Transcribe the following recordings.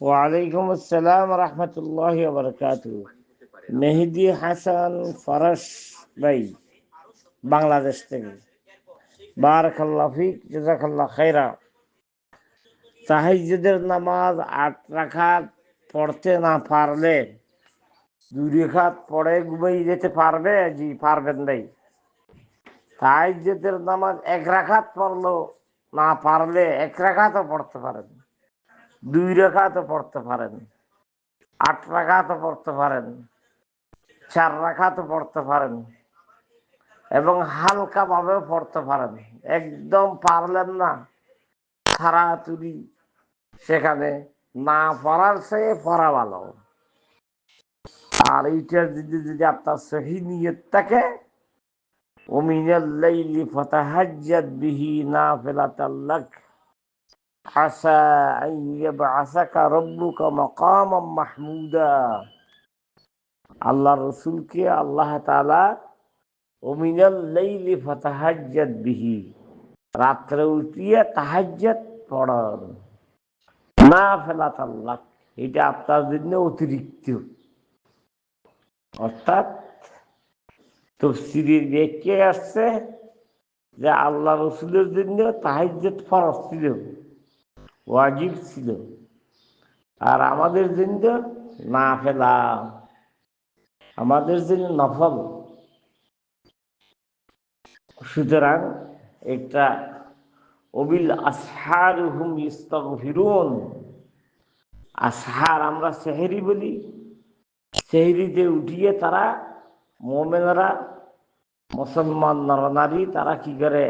ওয়ালাইকুম আসসালাম রহমতুল্লাহ বরকাত। মেহেদি হাসান ফরাস ভাই, বাংলাদেশ থেকে। বারাকাল্লাহ ফিক, জাজাকাল্লাহ খাইরা তাহাজ্জুদের নামাজ আট রাখাত পড়তে না পারলে, দুই রেখাত পড়ে ঘুমাই যেতে পারবে? জি, পারবেন নাই তাহাজ্জুদের নামাজ এক রাখাত পড়ল না পারলে এক রাখাতও পড়তে পারেন। দুই রেখাতও পড়তে পারেন। আট রাখাতও পড়তে পারেন। চার রাখাতও পড়তে পারেন। এবং হালকা ভাবে পড়তে পারেন। একদম পারলেন না সারা তুলি সেখানে। না পড়ার সে পড়া ভালো। আর এইটার যদি যদি আপনার সহি নিয়ত থাকে লাইলি ফাতাহাজ্জাত বিহি নাফিলাতাল্লাক আসা আন ইয়াবআসাকা রাব্বুকা মাকামাম মাহমুদা। আল্লাহ রসুলকে আল্লাহ লাইলি ফাতাহাজ্জাত বিহি। রাত্রে উঠিয়ে তাহাজ্জাত পড়ার না ফেলাত আল্লাহ এটা আপনার জন্য অতিরিক্ত। অর্থাৎ তফসিরের ব্যাখ্যা আসছে যে আল্লাহ রসুলের জন্য তাহাজ্জত ফরজ ছিল। ওয়াজিব ছিল। আর আমাদের জন্য না ফেলা আমাদের জন্য নফল। সুতরাং একটা অবিল আসহার হুম ইস্তগফিরুন। আসহার আমরা সেহেরি বলি। সেহেরিতে উঠিয়ে তারা মোমেনরা, মুসলমান নরনারী তারা কি করে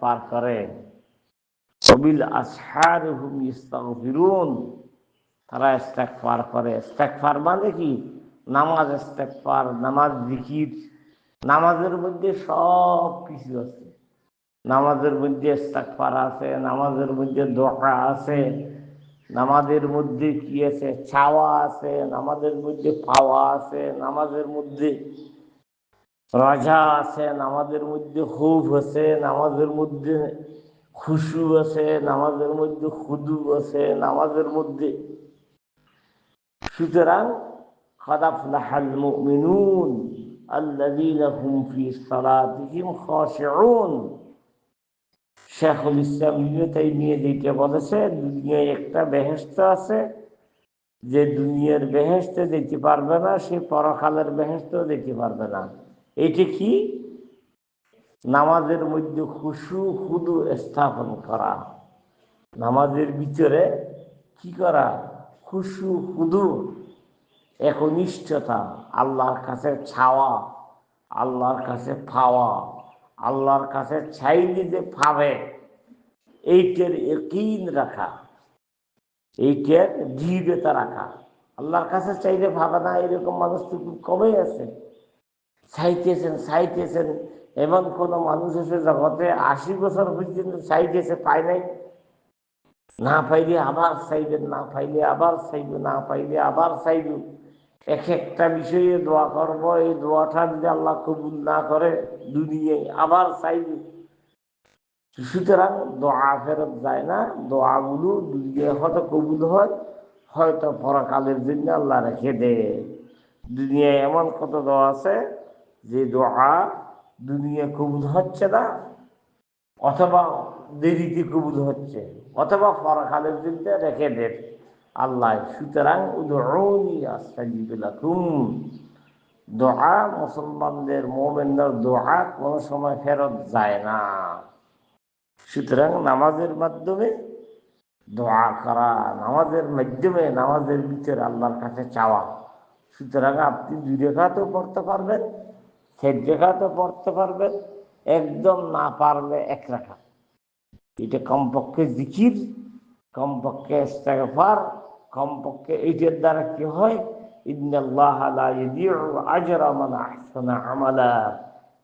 পার করে? অবিল আসহার হুম ইস্তগফিরুন। তারা পার করে। পার মানে কি? নামাজ পার নামাজ জিকির। নামাজের মধ্যে সব কিছু আছে। নামাজের মধ্যে ইস্তাকফার আছে, নামাজের মধ্যে দোকা আছে, নামাজের মধ্যে কি আছে? ছাওয়া আছে, নামাজের মধ্যে পাওয়া আছে, নামাজের মধ্যে রাজা আছে, নামাজের মধ্যে হুফ আছে, নামাজের মধ্যে খুশু আছে, নামাজের মধ্যে খুদু আছে, নামাজের মধ্যে। সুতরাং খাদাফলাহাল মুমিনুন আল্লাযীনা হুম ফি সালাতিহিম খাশিউন। শেখুল ইসলাম তাই নিয়ে যেটা বলেছে, দুনিয়ায় একটা বেহেস্ত আছে, যে দুনিয়ার বেহেস্ত দিতে পারবে না, সে পরকালের বেহেস্ত দিতে পারবে না। এটি কি? নামাজের মধ্যে খুশু, খুদু স্থাপন করা। নামাজের ভিতরে কি করা? খুশু, খুদু, একনিষ্ঠতা, আল্লাহর কাছে ছাওয়া, আল্লাহর কাছে পাওয়া, আল্লাহর কাছে চাইলে যে পাবে, এইটার একইন রাখা, এইটার দৃঢ়তা রাখা। আল্লাহর কাছে চাইলে ভাবে না, এরকম মানুষ তো খুব কমই আছে। চাইতেছেন চাইতেছেন এমন কোনো মানুষ এসে জগতে আশি বছর পর্যন্ত চাইতেছে পায় নাই। না পাইলে আবার চাইবেন না পাইলে আবার চাইব না পাইলে আবার চাইব এক একটা বিষয়ে দোয়া করব, এই দোয়াটা যদি আল্লাহ কবুল না করে দুনিয়ায় আবার চাইব সুতরাং দোয়া ফেরত যায় না, দোয়াগুলো দুনিয়ায় হয়তো কবুল হয়, হয়তো পরকালের জন্য আল্লাহ রেখে দে দুনিয়ায় এমন কত দোয়া আছে যে দোয়া দুনিয়া কবুল হচ্ছে না, অথবা দেরিতে কবুল হচ্ছে, অথবা পরকালের জন্য রেখে দেয় আল্লাহ সুতরাং দোয়া মুসলমানদের, মোমেনদের দোয়া কোনো সময় ফেরত যায় না। সুতরাং নামাজের মাধ্যমে দোয়া করা, নামাজের মাধ্যমে নামাজের ভিতরে আল্লাহর কাছে চাওয়া। সুতরাং আপনি দুই রেখাতেও পড়তে পারবেন সেট রেখাতেও পড়তে পারবেন একদম না পারলে এক রেখা। এটা কমপক্ষে জিকির, কমপক্ষে ইস্তেগফার, কমপক্ষে এইটার দ্বারা কি হয়? ইন্নাল্লাহ লা ইউদিউ আজরা মান আহসানা আমালা।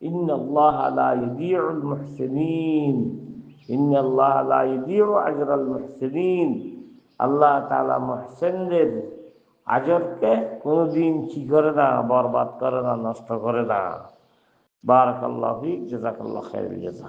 ইন্নাল্লাহ লা ইউদিউল মুহসিনিন। ইন্নাল্লাহ লা ইউদিউ আজরাল মুহসিনিন। আল্লাহ তাআলা মুহসিনদের আজরকে কোনোদিন কি করে না, বরবাদ করে না, নষ্ট করে না। বারাকাল্লাহ ফিক, জাযাকাল্লাহ খাইরুল জাযা।